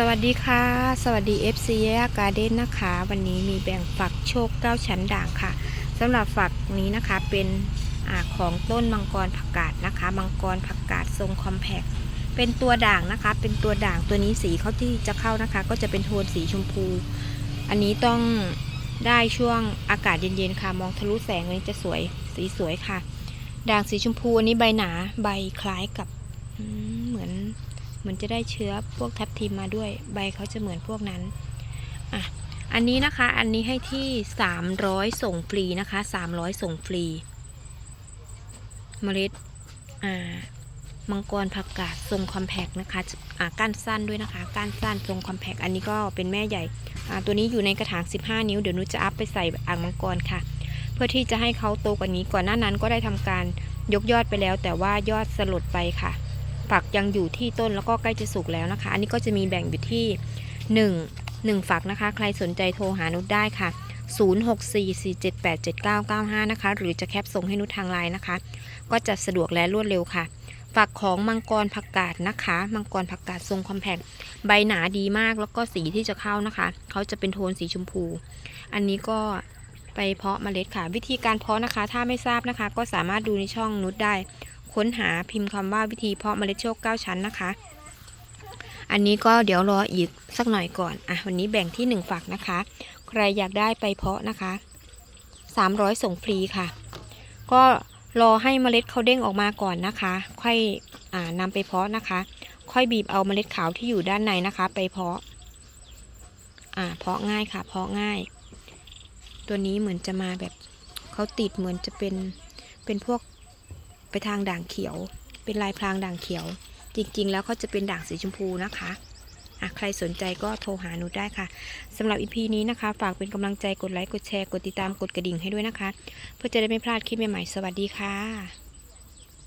สวัสดีค่ะ สวัสดี FC แยกการ์เด้นนะคะ วันนี้มีแบ่งฝักโชค9ชั้นด่างค่ะสำหรับฝักนี้นะคะเป็นอของต้นมังกรผักกาดนะคะมังกรผักกาดทรงคอมแพคเป็นตัวด่างนะคะ เป็นตัวด่างตัวนี้สีเขาที่จะเข้านะคะ ก็จะเป็นโทนสีชมพู อันนี้ต้องได้ช่วงอากาศเย็นๆค่ะ มองทะลุแสงนี้จะสวยสีสวยค่ะ ด่างสีชมพูอันนี้ใบหนาใบคล้ายกับอื มือนจะได้เชื้อพวกทับทิมมาด้วย ใบเขาจะเหมือนพวกนั้นอะอันนี้นะคะอันนี้ให้ที่ 300 ส่งฟรีนะคะ 300 ส่งฟรี เมล็ดอ่ามังกรผักกาดทรงคอมแพกนะคะอ่าก้านสั้นด้วยนะคะก้านสั้นทรงคอมแพกอันนี้ก็เป็นแม่ใหญ่อ่าตัวนี้อยู่ในกระถาง 15 นิ้วเดี๋ยวนุชจะอัพไปใส่อ่างมังกรค่ะ เพื่อที่จะให้เขาโตกว่านี้ก่อนหน้านั้นก็ได้ทำการยกยอดไปแล้ว แต่ว่ายอดสลดไปค่ะ ฝักยังอยู่ที่ต้นแล้วก็ใกล้จะสุกแล้วนะคะ อันนี้ก็จะมีแบ่งอยู่ที่ 1 1 ฝักนะคะ ใครสนใจโทรหานุชได้ค่ะ 0644787995 นะคะ หรือจะแคปส่งให้นุชทางไลน์นะคะ ก็จะสะดวกและรวดเร็วค่ะ ฝักของมังกรผักกาดนะคะ มังกรผักกาดทรงคอมแพคใบหนาดีมากแล้วก็สีที่จะเข้านะคะ เขาจะเป็นโทนสีชมพู อันนี้ก็ไปเพาะเมล็ดค่ะ วิธีการเพาะนะคะ ถ้าไม่ทราบนะคะ ก็สามารถดูในช่องนุชได้ ค้นหาพิมพ์คำว่าวิธีเพาะเมล็ดโชค9ชั้นนะคะ อันนี้ก็เดี๋ยวรออีกสักหน่อยก่อน อะ วันนี้แบ่งที่ 1 ฝักนะคะ ใครอยากได้ไปเพาะนะคะ 300 ส่งฟรีค่ะ ก็รอให้เมล็ดเขาเด้งออกมาก่อนนะคะ ค่อยอ่านำไปเพาะนะคะ ค่อยบีบเอาเมล็ดขาวที่อยู่ด้านในนะคะ ไปเพาะ อ่า เพาะง่ายค่ะ เพาะง่าย ตัวนี้เหมือนจะมาแบบเขาติดเหมือนจะเป็นเป็นพวก ไปทางด่างเขียว เป็นลายพรางด่างเขียว จริง ๆ แล้วเขาจะเป็นด่างสีชมพูนะคะอะใครสนใจก็โทรหาหนูได้ค่ะสำหรับอีพีนี้นะคะ ฝากเป็นกำลังใจกดไลค์กดแชร์กดติดตามกดกระดิ่งให้ด้วยนะคะ เพื่อจะได้ไม่พลาดคลิปใหม่ๆสวัสดีค่ะ